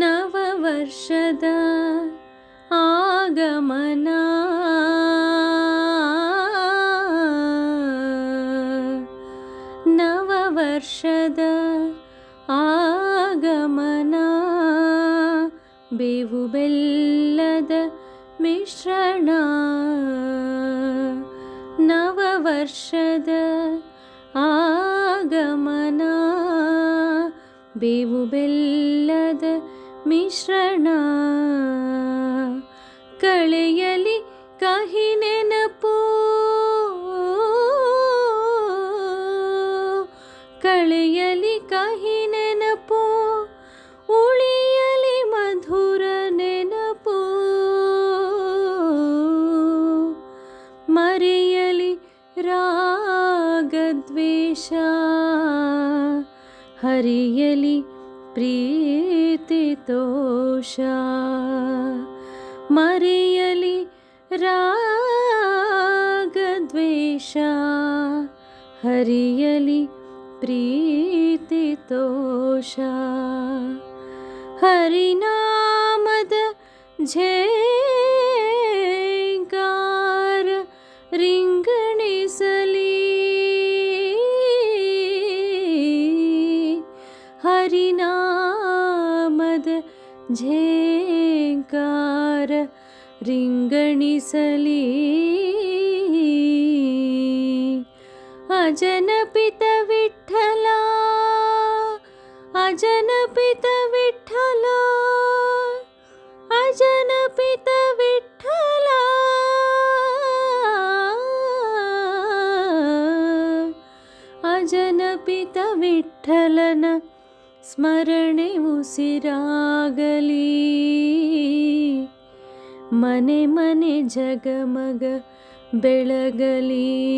ನವವರ್ಷದ ಆಗಮನ ನವವರ್ಷದ ಆಗಮನ ಬೇವು ಬೆಲ್ಲದ ಮಿಶ್ರಣ ನವವರ್ಷದ ಬೇವು ಬೆಲ್ಲದ ಮಿಶ್ರಣ ಕಳೆಯಲಿ ಕಹಿ ನೆನಪು ಕಳೆಯಲಿ ಕಹಿ ನೆನಪು ಉಳಿಯಲಿ ಮಧುರ ನೆನಪು ಮರೆಯಲಿ ರಾಗದ್ವೇಷ हरियलि प्रीतितोषा मरियलि रागद्वेषा। हरियलि प्रीतितोषा हरिनामद झे झेकार रीङ्गणीसली अजन पिता विठ्ठल अजन पिता विठ्ठल अजनपि त विठ्ठल। अजनपि ಸ್ಮರಣೆ ಉಸಿರಾಗಲಿ. ಮನೆ ಮನೆ ಜಗಮಗ ಬೆಳಗಲಿ.